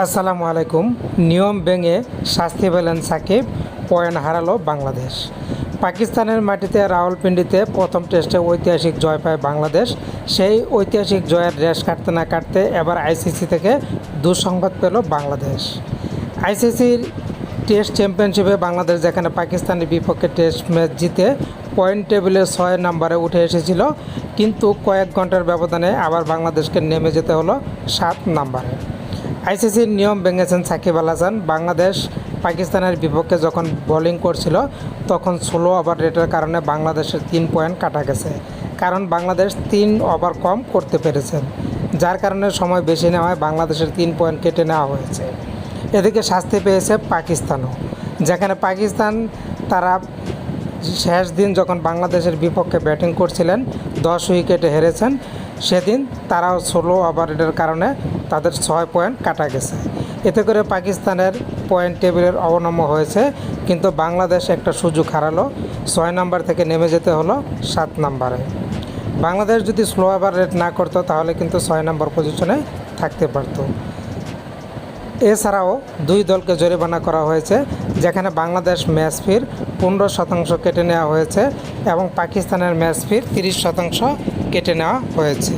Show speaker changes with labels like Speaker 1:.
Speaker 1: আসসালামু আলাইকুম। নিয়ম ভেঙে শাস্তি পেলেন সাকিব, পয়েন্ট হারালো বাংলাদেশ। পাকিস্তানের মাটিতে রাওয়ালপিন্ডিতে প্রথম টেস্টে ঐতিহাসিক জয় পায় বাংলাদেশ। সেই ঐতিহাসিক জয়ের রেশ কাটতে না কাটতে এবার আইসিসি থেকে দুঃসংবাদ পেল বাংলাদেশ। আইসিসির টেস্ট চ্যাম্পিয়নশিপে বাংলাদেশ যেখানে পাকিস্তানের বিপক্ষে টেস্ট ম্যাচ জিতে পয়েন্ট টেবিলে ছয় নম্বরে উঠে এসেছিল, কিন্তু কয়েক ঘণ্টার ব্যবধানে আবার বাংলাদেশকে নেমে যেতে হলো সাত নম্বরে। আইসিসির নিয়ম ভেঙেছেন সাকিব আল হাসান। বাংলাদেশ পাকিস্তানের বিপক্ষে যখন বোলিং করছিল, তখন ষোলো ওভার রেটের কারণে বাংলাদেশের তিন পয়েন্ট কাটা গেছে। কারণ বাংলাদেশ তিন ওভার কম করতে পেরেছেন, যার কারণে সময় বেশি নেওয়ায় বাংলাদেশের তিন পয়েন্ট কেটে নেওয়া হয়েছে। এদিকে শাস্তি পেয়েছে পাকিস্তানও, যেখানে পাকিস্তান তারা শেষ দিন যখন বাংলাদেশের বিপক্ষে ব্যাটিং করছিলেন, দশ উইকেটে হেরেছেন, সেদিন তারাও ষোলো ওভারের কারণে তাদের ছয় পয়েন্ট কাটা গেছে। এতে করে পাকিস্তানের পয়েন্ট টেবিলের অবনম্য হয়েছে, কিন্তু বাংলাদেশ একটা সুযোগ হারালো। ছয় নম্বর থেকে নেমে যেতে হলো সাত নম্বরে। বাংলাদেশ যদি স্লো ওভার রেট না করতো, তাহলে কিন্তু ছয় নম্বর পজিশনে থাকতে পারতো। এছাড়াও দুই দলকে জরিমানা করা হয়েছে, যেখানে বাংলাদেশ ম্যাচ ফির পনেরো শতাংশ কেটে নেওয়া হয়েছে এবং পাকিস্তানের ম্যাচ ফির তিরিশ শতাংশ কেটে নেওয়া হয়েছে।